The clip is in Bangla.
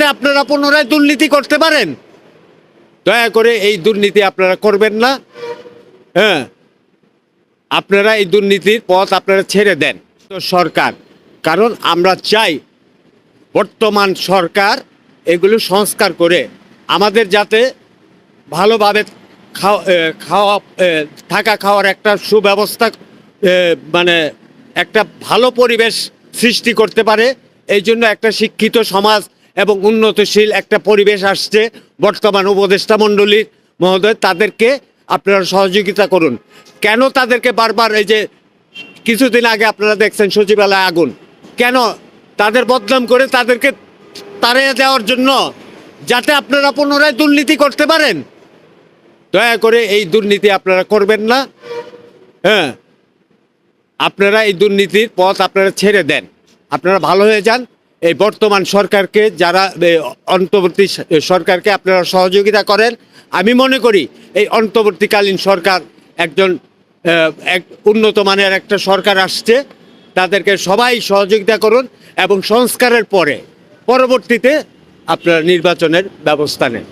যাতে আপনারা পুনরায় দুর্নীতি করতে পারেন? দয়া করে এই দুর্নীতি আপনারা করবেন না। হ্যাঁ। আপনারা এই দুর্নীতির পথ আপনারা ছেড়ে দেন। তো সরকার। কারণ আমরা চাই বর্তমান সরকার এগুলো সংস্কার করে আমাদের যাতে ভালোভাবে খাওয়া থাকা খাওয়ার একটা সুব্যবস্থা মানে একটা ভালো পরিবেশ সৃষ্টি করতে পারে। এই জন্য একটা শিক্ষিত সমাজ এবং উন্নতশীল একটা পরিবেশ আসছে বর্তমান উপদেষ্টা মণ্ডলীর মহোদয়, তাদেরকে আপনারা সহযোগিতা করুন। কেন তাদেরকে বারবার এই যে কিছুদিন আগে আপনারা দেখছেন সচিবালয় আগুন? কেন তাদের বদনাম করে তাদেরকে তাড়িয়ে দেওয়ার জন্য যাতে আপনারা পুনরায় দুর্নীতি করতে পারেন? দয়া করে এই দুর্নীতি আপনারা করবেন না। হ্যাঁ আপনারা এই দুর্নীতির পথ আপনারা ছেড়ে দেন। আপনারা ভালো হয়ে যান। এই বর্তমান সরকারকে যারা অন্তর্বর্তী সরকারকে আপনারা সহযোগিতা করেন, আমি মনে করি এই অন্তর্বর্তীকালীন সরকার একজন এক উন্নত মানের একটা সরকার আসছে, তাদেরকে সবাই সহযোগিতা করুন এবং সংস্কারের পরে পরবর্তীতে আপনারা নির্বাচনের ব্যবস্থা নেন।